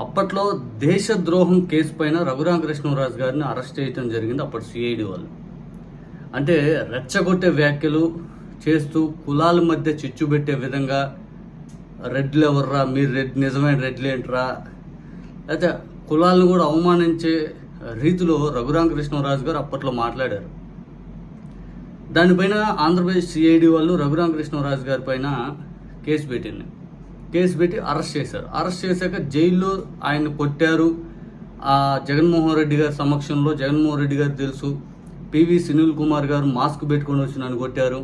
అప్పట్లో దేశద్రోహం కేసు పైన రఘురామకృష్ణరాజు గారిని అరెస్ట్ చేయడం జరిగింది అప్పటి సిఐడి వాళ్ళు. అంటే రెచ్చగొట్టే వ్యాఖ్యలు చేస్తూ కులాల మధ్య చిచ్చు పెట్టే విధంగా రెడ్లు ఎవర్రా? మీరు రెడ్ నిజమైన రెడ్లు ఏంట్రా? అయితే కులాలను కూడా అవమానించే రీతిలో రఘురామకృష్ణరాజు గారు అప్పట్లో మాట్లాడారు. దానిపైన ఆంధ్రప్రదేశ్ సిఐడి వాళ్ళు రఘురామకృష్ణరాజు గారి పైన కేసు పెట్టింది. కేసు పెట్టి అరెస్ట్ చేశారు. అరెస్ట్ చేశాక జైల్లో ఆయన కొట్టారు. ఆ జగన్మోహన్ రెడ్డి గారి సమక్షంలో జగన్మోహన్ రెడ్డి గారు తెలుసు. పివి సునీల్ కుమార్ గారు మాస్క్ పెట్టుకొని వచ్చి నన్ను కొట్టారు.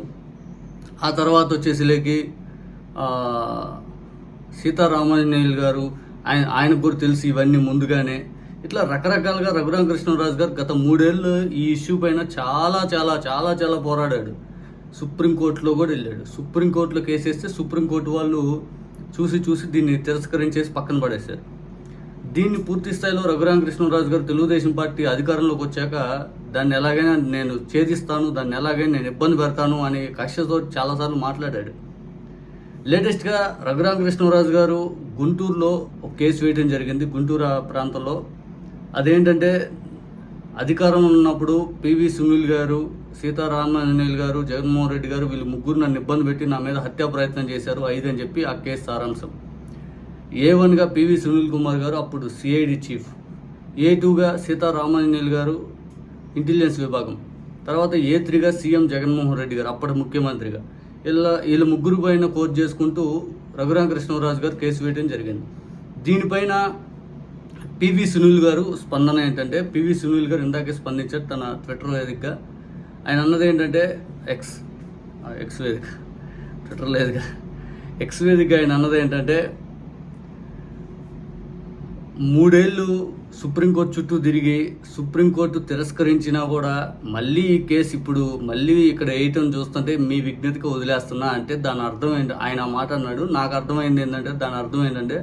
ఆ తర్వాత వచ్చేసి లేకి సీతారామాంజనేయులు గారు ఆయన ఆయనకు కూడా తెలిసి ఇవన్నీ ముందుగానే. ఇట్లా రకరకాలుగా రఘురామకృష్ణరాజు గారు గత మూడేళ్ళు ఈ ఇష్యూ పైన చాలా చాలా చాలా చాలా పోరాడాడు. సుప్రీంకోర్టులో కూడా వెళ్ళాడు. సుప్రీంకోర్టులో కేసేస్తే సుప్రీంకోర్టు వాళ్ళు చూసి చూసి దీన్ని తిరస్కరించేసి పక్కన పడేశారు. దీన్ని పూర్తి స్థాయిలో రఘురామకృష్ణరాజు గారు తెలుగుదేశం పార్టీ అధికారంలోకి వచ్చాక దాన్ని ఎలాగైనా నేను ఛేదిస్తాను దాన్ని ఎలాగైనా నేను ఇబ్బంది పెడతాను అనే కక్షతో చాలాసార్లు మాట్లాడాడు. లేటెస్ట్గా రఘురామకృష్ణరాజు గారు గుంటూరులో ఒక కేసు వేయడం జరిగింది. గుంటూరు ప్రాంతంలో. అదేంటంటే అధికారం ఉన్నప్పుడు పివి సునీల్ గారు సీతారామాంజనేయులు గారు జగన్మోహన్ రెడ్డి గారు వీళ్ళు ముగ్గురు నన్ను ఇబ్బంది పెట్టి నా మీద హత్యా ప్రయత్నం చేశారు ఐదు అని చెప్పి ఆ కేసు సారాంశం. ఏ వన్గా పివి సునీల్ కుమార్ గారు అప్పుడు సిఐడి చీఫ్. ఏ టూగా సీతారామాంజనేయులు గారు ఇంటెలిజెన్స్ విభాగం. తర్వాత ఏ త్రీగా సీఎం జగన్మోహన్ రెడ్డి గారు అప్పటి ముఖ్యమంత్రిగా. ఇలా వీళ్ళ ముగ్గురు పైన కోర్టు చేసుకుంటూ రఘురామకృష్ణరాజు గారు కేసు వేయడం జరిగింది. దీనిపైన పివి సునీల్ గారు స్పందన ఏంటంటే పివి సునీల్ గారు ఇందాకే స్పందించారు తన ట్విట్టర్ వేదికగా ఆయన అన్నది ఏంటంటే ఎక్స్ ఎక్స్ వేదిక. ట్విట్టర్ లేదుగా ఎక్స్ వేదిక ఆయన అన్నది ఏంటంటే మూడేళ్ళు సుప్రీంకోర్టు చుట్టూ తిరిగి సుప్రీంకోర్టు తిరస్కరించినా కూడా మళ్ళీ ఈ కేసు ఇప్పుడు మళ్ళీ ఇక్కడ వేయటం చూస్తుంటే మీ విజ్ఞతకి వదిలేస్తున్నా అంటే దాని అర్థం ఏంటి? ఆయన ఆ మాట అన్నాడు. నాకు అర్థమైంది ఏంటంటే దాని అర్థం ఏంటంటే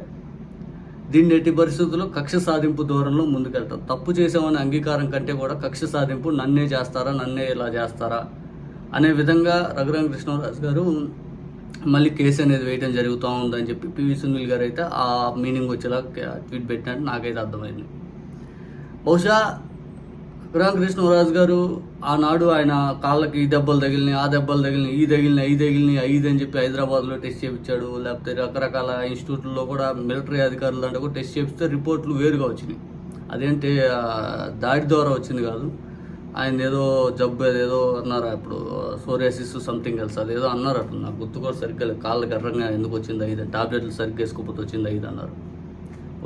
దీన్ని ఎట్టి పరిస్థితుల్లో కక్ష సాధింపు దూరంలో ముందుకెళ్తాం. తప్పు చేసామనే అంగీకారం కంటే కూడా కక్ష సాధింపు నన్నే చేస్తారా నన్నే ఇలా చేస్తారా? అనే విధంగా రఘురామ కృష్ణరాజు గారు మళ్ళీ కేసు అనేది వేయడం జరుగుతూ ఉందని చెప్పి పివి సునీల్ గారు అయితే ఆ మీనింగ్ వచ్చేలా ట్వీట్ పెట్టినట్టు నాకైతే అర్థమైంది. బహుశా రామకృష్ణరాజు గారు ఆనాడు ఆయన కాళ్ళకి ఈ దెబ్బలు తగిలినాయి ఆ దెబ్బలు తగిలినాయి ఈ తగిలినాయి ఈ తగిలినాయి ఐదు అని చెప్పి హైదరాబాద్లో టెస్ట్ చేయించాడు. లేకపోతే రకరకాల ఇన్స్టిట్యూట్లో కూడా మిలిటరీ అధికారులు అంటే కూడా టెస్ట్ చేపిస్తే రిపోర్ట్లు వేరుగా వచ్చినాయి. అదేంటి దాడి ద్వారా వచ్చింది కాదు. ఆయన ఏదో జబ్బు ఏదో అన్నారు అప్పుడు సోరియాసిస్ సంథింగ్ ఎల్స్ అదేదో అన్నారు అప్పుడు నాకు గుర్తు కూడా సరిగ్గా కాళ్ళకి ఎర్రంగా ఎందుకు వచ్చింది ఐదు టాబ్లెట్లు సరిగ్గా వేసుకోకపోతే వచ్చింది ఐదు అన్నారు.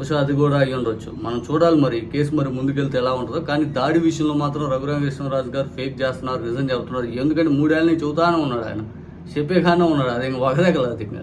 బహుశా అది కూడా అయ్యి ఉండొచ్చు. మనం చూడాలి మరి కేసు మరి ముందుకెళ్తే ఎలా ఉంటుందో. కానీ దాడి విషయంలో మాత్రం రఘురామకృష్ణరాజు గారు ఫేక్ చేస్తున్నారు నిజం చెబుతున్నారు ఎందుకంటే మూడేళ్ళ నుంచి చెబుతానే ఉన్నాడు ఆయన. చెప్పేగానే ఉన్నాడు. అది ఇంకా ఒకదే కదా అది ఇంకా.